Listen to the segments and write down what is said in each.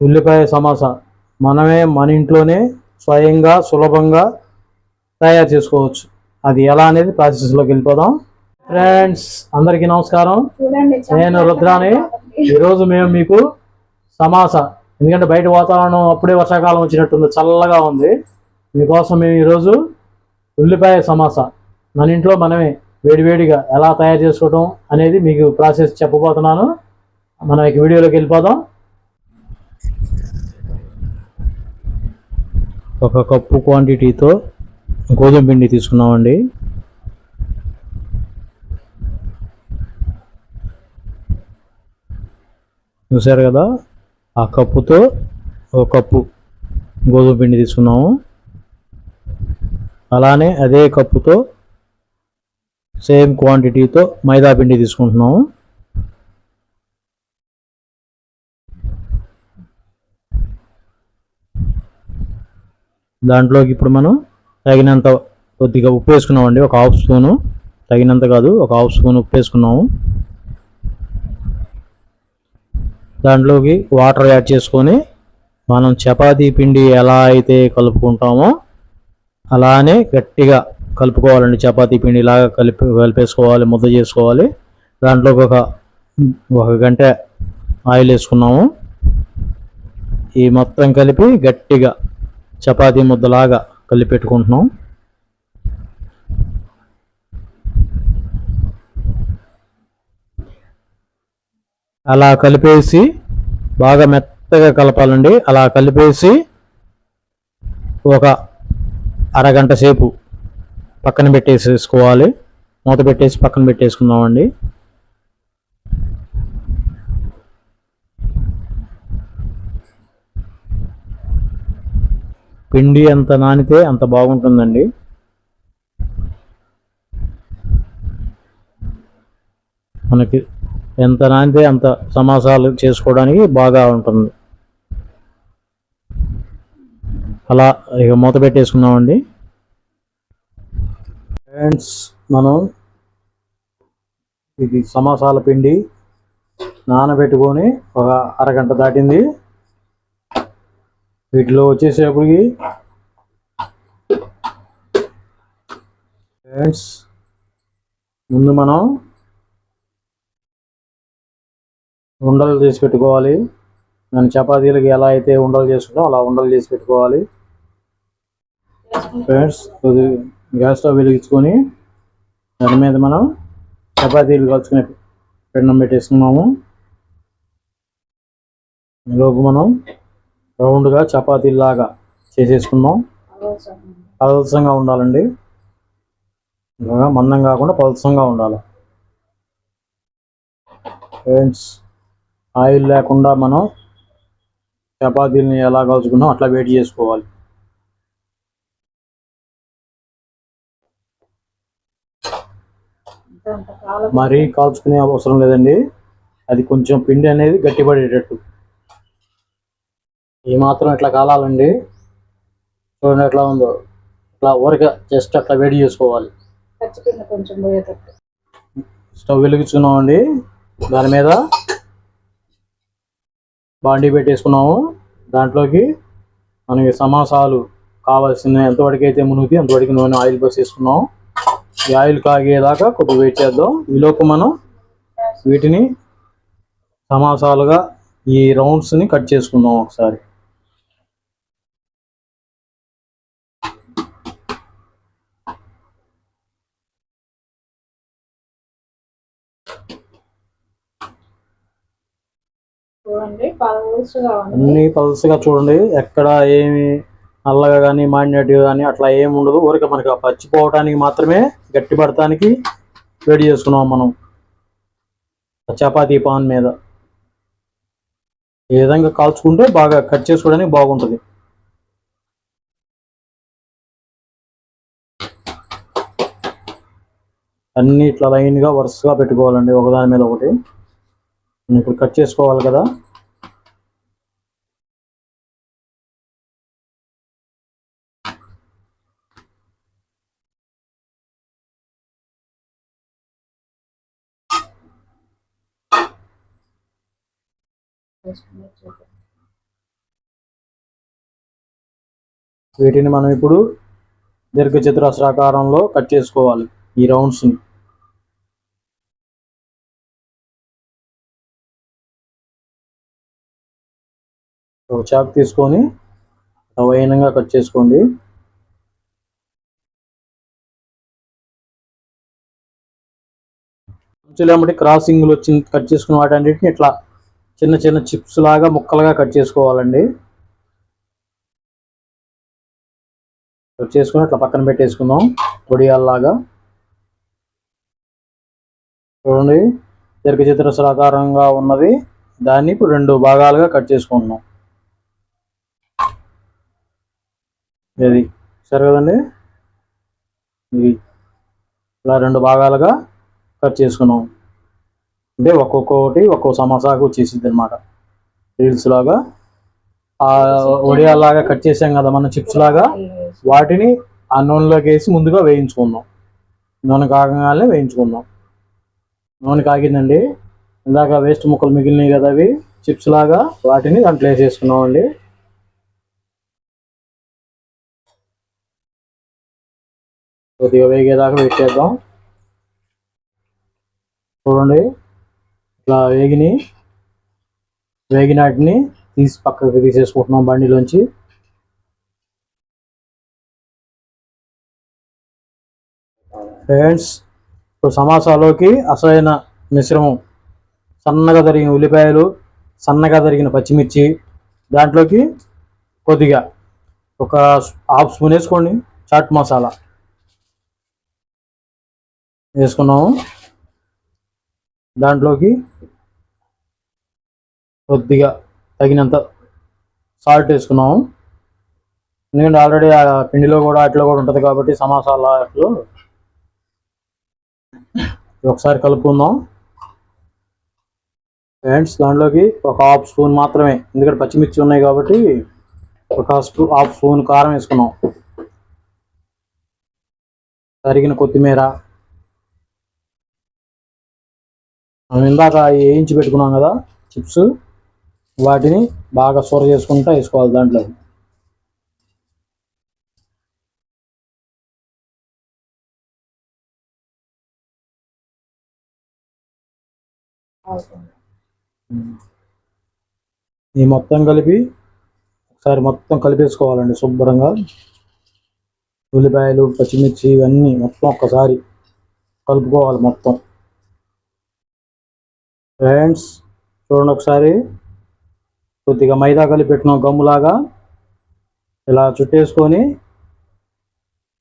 ఉల్లిపాయ సమోసా మనమే మన ఇంట్లోనే స్వయంగా సులభంగా తయారు చేసుకోవచ్చు. అది ఎలా అనేది ప్రాసెస్లోకి వెళ్ళిపోదాం. ఫ్రెండ్స్ అందరికీ నమస్కారం. నేను రుద్రాని. ఈరోజు మేము మీకు సమాసా. ఎందుకంటే బయట వాతావరణం అప్పుడే వర్షాకాలం వచ్చినట్టుంది చల్లగా ఉంది. మీకోసం మేము ఈరోజు ఉల్లిపాయ సమాసా. మన ఇంట్లో మనమే వేడివేడిగా ఎలా తయారు చేసుకోవటం అనేది మీకు ప్రాసెస్ చెప్పబోతున్నాను. మనం ఇక వీడియోలోకి వెళ్ళిపోదాం. ఒక కప్పు క్వాంటిటీతో గోధుమ పిండి తీసుకున్నామండి. చూసారు కదా? ఆ కప్పుతో ఒక కప్పు గోధుమ పిండి తీసుకున్నాము. అలానే అదే కప్పుతో సేమ్ క్వాంటిటీతో మైదా పిండి తీసుకుంటున్నాము. దాంట్లోకి ఇప్పుడు మనం తగినంత కొద్దిగా ఉప్పు వేసుకున్నామండి. ఒక హాఫ్ స్పూను. తగినంత కాదు ఒక హాఫ్ స్పూన్ ఉప్పు వేసుకున్నాము. దాంట్లోకి వాటర్ యాడ్ చేసుకొని మనం చపాతీ పిండి ఎలా అయితే కలుపుకుంటామో అలానే గట్టిగా కలుపుకోవాలండి. చపాతీ పిండి ఇలాగా కలిపి కలిపేసుకోవాలి ముద్ద చేసుకోవాలి. దాంట్లోకి ఒక ఒక గంట ఆయిల్ వేసుకున్నాము. ఈ మొత్తం కలిపి గట్టిగా చపాతీ ముద్దలాగా కలిపి పెట్టుకుంటున్నాం. అలా కలిపేసి బాగా మెత్తగా కలపాలండి. అలా కలిపేసి ఒక అరగంట సేపు పక్కన పెట్టేసేసుకోవాలి. మూత పెట్టేసి పక్కన పెట్టేసుకుందామండి. పిండి ఎంత నానితే అంత బాగుంటుందండి. మనకి ఎంత నానితే అంత సమాసాలు చేసుకోవడానికి బాగా ఉంటుంది. అలా ఇక మూత పెట్టేసుకున్నామండి ఫ్రెండ్స్ మనం ఇది సమాసాల పిండి నానబెట్టుకొని ఒక అరగంట దాటింది. వీటిలో వచ్చేసేపటికి ఫ్రెండ్స్ ముందు మనం ఉండలు చేసి పెట్టుకోవాలి. మన చపాతీలకి ఎలా అయితే ఉండలు చేసుకుంటాం అలా ఉండలు చేసి పెట్టుకోవాలి. ఫ్రెండ్స్ కొద్ది గ్యాస్ స్టవ్ వెలిగించుకొని దాని మీద మనం చపాతీలు కలుసుకునే పెండం పెట్టేసుకున్నాము. ఈలోపు మనం రౌండ్గా చపాతీలాగా చేసేసుకుందాం. పలసంగా ఉండాలండి. బాగా మందం కాకుండా పలసంగా ఉండాలి. ఫ్రెండ్స్ ఆయిల్ లేకుండా మనం చపాతీలని ఎలా కాల్చుకున్నాం అట్లా వేడి చేసుకోవాలి. మరీ కాల్చుకునే అవసరం లేదండి. అది కొంచెం పిండి అనేది గట్టిపడేటట్టు. ఈ మాత్రం ఇట్లా కాలాలండి. చూడండి ఎట్లా ఉందో. ఇట్లా ఊరక జస్ట్ అట్లా వేడి చేసుకోవాలి. పచ్చిపిండి కొంచెం పోయేటట్టు. స్టవ్ వెలిగించుకున్నామండి. దాని మీద బాండీ పెట్టేసుకున్నాము. దాంట్లోకి మనకి సమాసాలు కావాల్సిన ఎంతవరకు అయితే మునిగితే అంతవరకు నూనె ఆయిల్ పోసేసుకున్నాం ఈ ఆయిల్ కాగేదాకా కొద్దిగా వెయిట్ చేద్దాం. ఈలోపు మనం వీటిని సమాసాలుగా ఈ రౌండ్స్ని కట్ చేసుకుందాం ఒకసారి. అన్ని పల్సగా చూడండి ఎక్కడ ఏమి నల్లగా కానీ మాడినట్టుగా కానీ అట్లా ఏమి ఉండదు. ఊరిక మనకి పచ్చిపోవటానికి మాత్రమే గట్టి పడటానికి వేడి చేసుకున్నాం మనం. చపాతీ పాన్ మీద. ఈ విధంగా కాల్చుకుంటే బాగా కట్ చేసుకోవడానికి బాగుంటుంది. అన్ని ఇట్లా లైన్గా వరుసగా పెట్టుకోవాలండి ఒకదాని మీద ఒకటి. ఇప్పుడు కట్ చేసుకోవాలి కదా. వీటిని మనం ఇప్పుడు దీర్ఘచతురస్రాకారంలో కట్ చేసుకోవాలి ఈ రౌండ్స్ని. ఒక చాక్ తీసుకొని వైనంగా కట్ చేసుకోండి. అంచులేమటి క్రాసింగ్లు వచ్చి కట్ చేసుకున్న వాటన్నిటిని ఇట్లా చిన్న చిన్న చిప్స్ లాగా ముక్కలుగా కట్ చేసుకోవాలండి. కట్ చేసుకుని అట్లా పక్కన పెట్టేసుకుందాం పొడియాల్లాగా. చూడండి దీర్ఘ చతురస్రాకారంగా ఉన్నది. దాన్ని ఇప్పుడు రెండు భాగాలుగా కట్ చేసుకుంటున్నాం. ఇది సరే కదండి. ఇవి ఇలా రెండు భాగాలుగా కట్ చేసుకున్నాం. అంటే ఒక్కొక్కటి ఒక్కొక్క సమోసాకు వచ్చేసింది అనమాట రీల్స్ లాగా. ఆ వడియాల్లాగా కట్ చేసాం కదా మనం చిప్స్ లాగా. వాటిని ఆ నూనెలోకి వేసి ముందుగా వేయించుకుందాం. నూనె కాగంగానే వేయించుకుందాం. నూనె కాగిందండి. ఇందాక వేస్ట్ ముక్కలు మిగిలినాయి కదా అవి. చిప్స్ లాగా వాటిని దాంట్లో వేసేసుకున్నాం కొద్దిగా వేగేదాకా వెయిట్ చేద్దాం చూడండి ఇట్లా వేగిని వేగినాటిని తీసి పక్కకి తీసేసుకుంటున్నాం బండిలోంచి. ఫ్రెండ్స్ ఇప్పుడు సమాసాలోకి అసలైన మిశ్రమం. సన్నగా తరిగిన ఉల్లిపాయలు సన్నగా తరిగిన పచ్చిమిర్చి దాంట్లోకి కొద్దిగా ఒక హాఫ్ స్పూన్ వేసుకోండి చాట్ మసాలా. వేసుకున్నాము. దాంట్లోకి కొద్దిగా తగినంత సాల్ట్ వేసుకున్నాము. ఎందుకంటే ఆల్రెడీ ఆ పిండిలో కూడా అట్లా కూడా ఉంటుంది కాబట్టి సమాసాల అట్లు ఒకసారి కలుపుకుందాం. ఫ్రెండ్స్ దాంట్లోకి ఒక హాఫ్ స్పూన్ మాత్రమే ఎందుకంటే పచ్చిమిర్చి ఉన్నాయి కాబట్టి ఒక స్పూ హాఫ్ స్పూన్ కారం వేసుకున్నాం. తరిగిన కొత్తిమీర మనం ఇందాక వేయించి పెట్టుకున్నాం కదా చిప్స్ వాటిని బాగా సొర చేసుకుంటా వేసుకోవాలి దాంట్లో. ఈ మొత్తం కలిపి ఒకసారి మొత్తం కలిపేసుకోవాలండి శుభ్రంగా. ఉల్లిపాయలు పచ్చిమిర్చి ఇవన్నీ మొత్తం ఒక్కసారి కలుపుకోవాలి మొత్తం. ఫ్రెండ్స్ చూడండి ఒకసారి. కొద్దిగా మైదా కలిపి పెట్టిన గమ్ములాగా ఇలా చుట్టేసుకొని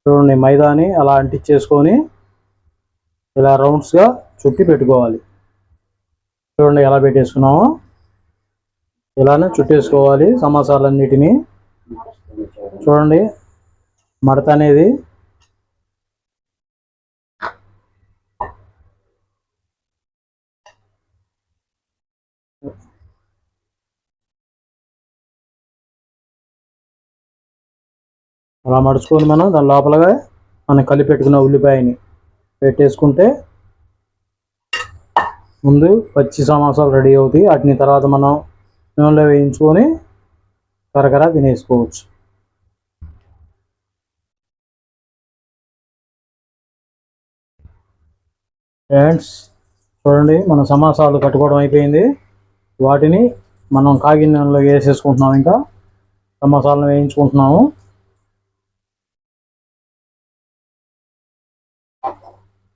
చూడండి మైదాని అలా అంటించేసుకొని ఇలా రౌండ్స్గా చుట్టి పెట్టుకోవాలి. చూడండి ఎలా పెట్టేసుకున్నామో. ఇలానే చుట్టేసుకోవాలి సమాసాలన్నిటినీ. చూడండి మడత అనేది అలా మడుచుకొని మనం దాని లోపలగా మనం కలిపి పెట్టుకున్న ఉల్లిపాయని పెట్టేసుకుంటే ముందు పచ్చి సమోసాలు రెడీ అవుతాయి. వాటిని తర్వాత మనం నూనెలో వేయించుకొని కరకర తినేసుకోవచ్చు. ఫ్రెండ్స్ చూడండి మన సమాసాలు కట్టుకోవడం అయిపోయింది. వాటిని మనం కాగిన నూనెలో వేసేసుకుంటున్నాం ఇంకా. సమోసాలను వేయించుకుంటున్నాము.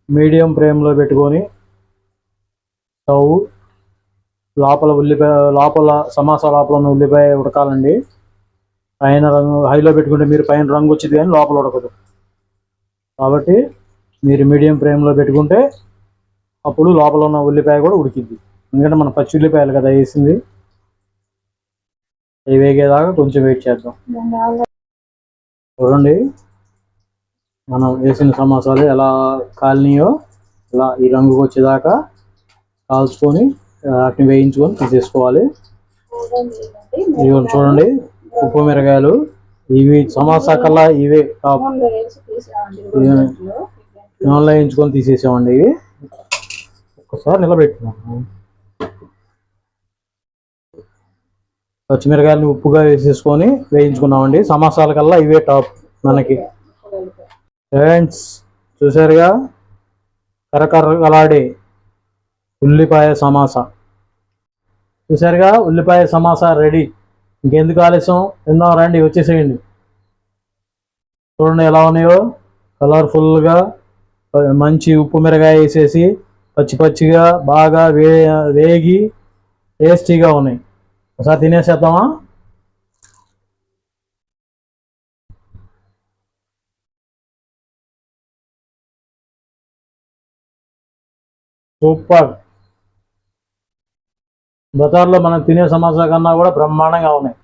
మీడియం ఫ్లేమ్లో పెట్టుకొని స్టవ్ లోపల ఉల్లిపాయ లోపల సమోసా లోపల ఉన్న ఉల్లిపాయ ఉడకాలండి. పైన రంగు హైలో పెట్టుకుంటే మీరు పైన రంగు వచ్చింది కానీ లోపల ఉడకదు. కాబట్టి మీరు మీడియం ఫ్లేమ్లో పెట్టుకుంటే అప్పుడు లోపల ఉన్న ఉల్లిపాయ కూడా ఉడికిద్ది. ఎందుకంటే మన పచ్చి ఉల్లిపాయలు కదా వేసింది. అవి వేగేదాకా కొంచెం వెయిట్ చేద్దాం. చూడండి. మనం వేసిన సమోసాలు ఎలా కాలినాయో ఇలా ఈ రంగుకి వచ్చేదాకా కాల్చుకొని వాటిని వేయించుకొని తీసేసుకోవాలి ఇవన్నీ చూడండి ఉప్పు మిరగాయలు ఇవి సమోసా కల్లా ఇవే టాప్. నూనెలో వేయించుకొని తీసేసామండి ఇవి. ఒక్కసారి నిలబెట్టుకున్నాను పచ్చిమిరకాయలని ఉప్పుగా వేసేసుకొని వేయించుకున్నామండి. సమోసాల కల్లా ఇవే టాప్ మనకి. ఫ్రెండ్స్ చూసారుగా కరకరలాడే ఉల్లిపాయ సమాసా. చూసారుగా ఉల్లిపాయ సమాసా రెడీ ఇంకెందుకు ఆలస్యం? ఎన్నో రండి వచ్చేసేయండి. చూడండి ఎలా ఉన్నాయో. కలర్ఫుల్గా మంచి ఉప్పు మిరగాయ వేసేసి పచ్చి పచ్చిగా బాగా వే వేగి టేస్టీగా ఉన్నాయి. ఒకసారి తినేసేద్దామా? సూపర్. బజార్లో మనం తినే సమోసా కన్నా కూడా బ్రహ్మాండంగా ఉన్నాయి.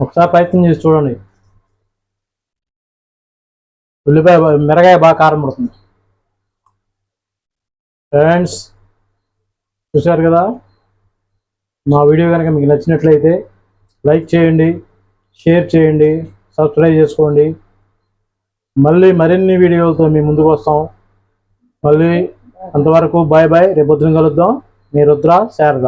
ఒకసారి ప్రయత్నం చేసి చూడండి. ఉల్లిపాయ మిరగాయ బాగా కారం పడుతుంది. ఫ్రెండ్స్ చూశారు కదా? మా వీడియో కనుక మీకు నచ్చినట్లయితే లైక్ చేయండి షేర్ చేయండి సబ్స్క్రైబ్ చేసుకోండి. మళ్ళీ మరిన్ని వీడియోలతో మీ ముందుకు వస్తాం. మళ్ళీ అంతవరకు బాయ్ బాయ్ రేపు పొద్దున కలుద్దాం. మీ రుద్ర శారద.